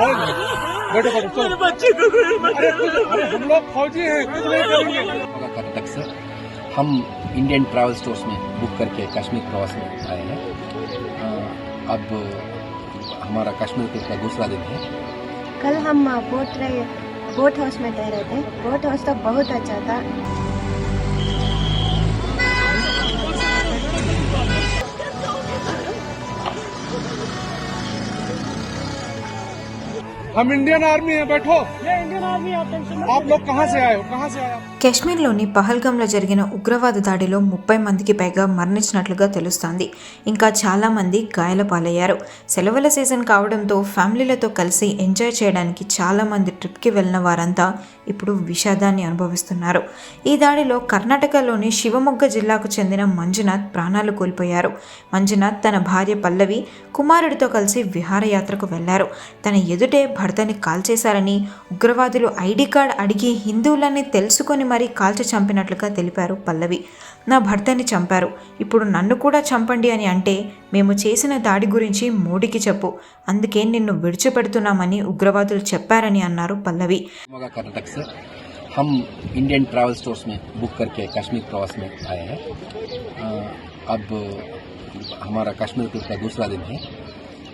है बैठो बैठो चलो। बच्चे को हम लोग फौजी हैं कुछ नहीं करेंगे कर्नाटक से हम इंडियन ट्रैवल स्टोर्स में बुक करके कश्मीर प्रवास में आए हैं। अब हमारा कश्मीर ट्रिप का दूसरा दिन है। कल हम बोट रहे बोट हाउस में ठहरे थे बोट हाउस तो बहुत अच्छा था। हम इंडियन आर्मी हैं बैठो ये इंडियन आर्मी आप लोग कहाँ से आए हो कहाँ से आए आप కాశ్మీర్లోని పహల్గంలో జరిగిన ఉగ్రవాద దాడిలో ముప్పై మందికి పైగా మరణించినట్లుగా తెలుస్తోంది ఇంకా చాలా మంది గాయాల పాలయ్యారు సెలవుల సీజన్ కావడంతో ఫ్యామిలీలతో కలిసి ఎంజాయ్ చేయడానికి చాలా మంది ట్రిప్కి వెళ్ళిన వారంతా ఇప్పుడు విషాదాన్ని అనుభవిస్తున్నారు ఈ దాడిలో కర్ణాటకలోని శివమొగ్గ జిల్లాకు చెందిన మంజునాథ్ ప్రాణాలు కోల్పోయారు మంజునాథ్ తన భార్య పల్లవి కుమారుడితో కలిసి విహారయాత్రకు వెళ్లారు తన ఎదుటే భర్తని కాల్చేశారని ఉగ్రవాదులు ఐడి కార్డ్ అడిగి హిందువులని తెలుసుకొని మరీ కాల్చి చంపినట్లుగా తెలిపారు పల్లవి నా భర్తని చంపారు ఇప్పుడు నన్ను కూడా చంపండి అని అంటే మేము చేసిన దాడి గురించి మోడీకి చెప్పు అందుకే నిన్ను విడిచిపెడుతున్నామని ఉగ్రవాదులు చెప్పారని అన్నారు పల్లవి होगा कर्नाटक से हम इंडियन ट्रैवल स्टोर्स में बुक करके कश्मीर प्रवास में आए हैं अ, अब हमारा कश्मीर ट्रिप का दूसरा दिन है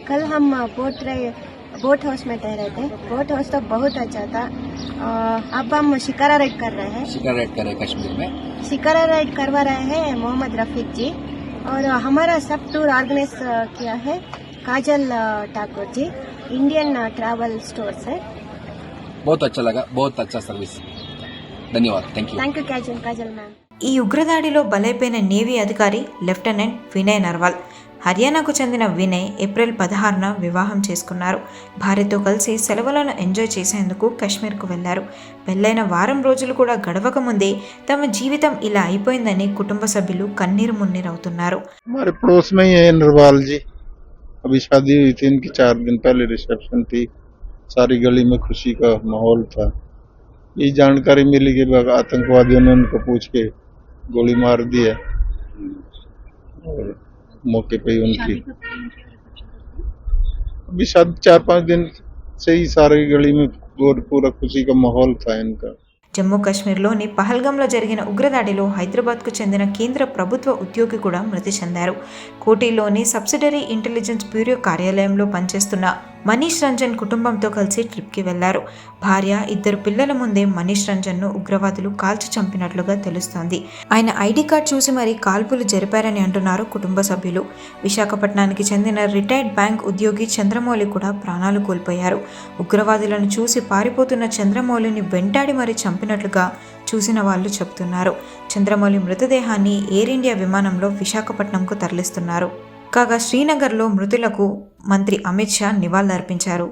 कल हम बोट रहे बोट हाउस में ठहरे थे बोट हाउस तो बहुत अच्छा था अ, अब हम शिकारा राइड कर रहे हैं शिकार राइड करें कश्मीर में शिकारा राइड करवा रहे हैं मोहम्मद रफीक जी और हमारा सब टूर ऑर्गेनाइज किया है काजल अ, Thakur ji Indian travel stores है बहुत अच्छा लगा बहुत अच्छा सर्विस धन्यवाद thank you thank you Kajal Kajal ma'am ఈ ఉగ్రదాడిలో బలైపోయిన నేవీ అధికారి లెఫ్టినెంట్ వినయ్ నర్వాల్ హర్యానాకు చెందిన వినయ్ ఏప్రిల్ పదహారున వివాహం చేసుకున్నారు భార్యతో కలిసి సెలవులను ఎంజాయ్ చేసేందుకు కాశ్మీర్కు వెళ్లారు పెళ్ళైన వారం రోజులు కూడా గడవక ముందే తమ జీవితం ఇలా అయిపోయిందని కుటుంబ సభ్యులు కన్నీరు మున్నీరవుతున్నారు हमारे पड़ोस में ही है नरवाल जी अभी शादी हुई थी इनकी चार दिन पहले रिसेप्शन थी सारी गली में खुशी का माहौल था ये जानकारी मिली कि बग- आतंकवादियों ने उनको पूछ के गोली मार दी है और मौके पे ही उनकी अभी शायद चार पांच दिन से ही सारी गली में पूरा पूरा खुशी का माहौल था इनका జమ్మూ కాశ్మీర్లోని పహల్గంలో జరిగిన ఉగ్రదాడిలో హైదరాబాద్కు చెందిన కేంద్ర ప్రభుత్వ ఉద్యోగి కూడా మృతి చెందారు కోటిలోని సబ్సిడరీ ఇంటెలిజెన్స్ బ్యూరో కార్యాలయంలో పనిచేస్తున్న మనీష్ రంజన్ కుటుంబంతో కలిసి ట్రిప్కి వెళ్ళారు. భార్య ఇద్దరు పిల్లల ముందే మనీష్ రంజన్ను ఉగ్రవాదులు కాల్చి చంపినట్లుగా తెలుస్తోంది. ఆయన ఐడి కార్డ్ చూసి మరీ కాల్పులు జరిపారని అంటున్నారు కుటుంబ సభ్యులు. విశాఖపట్నానికి చెందిన రిటైర్డ్ బ్యాంక్ ఉద్యోగి చంద్రమౌళి కూడా ప్రాణాలు కోల్పోయారు. ఉగ్రవాదులను చూసి పారిపోతున్న చంద్రమౌళిని వెంటాడి మరీ చంపినట్లుగా చూసిన వాళ్ళు చెబుతున్నారు. చంద్రమౌళి మృతదేహాన్ని ఎయిర్ ఇండియా విమానంలో విశాఖపట్నంకు తరలిస్తున్నారు. కాగా శ్రీనగర్లో మృతులకు మంత్రి అమిత్ షా నివాళులర్పించారు.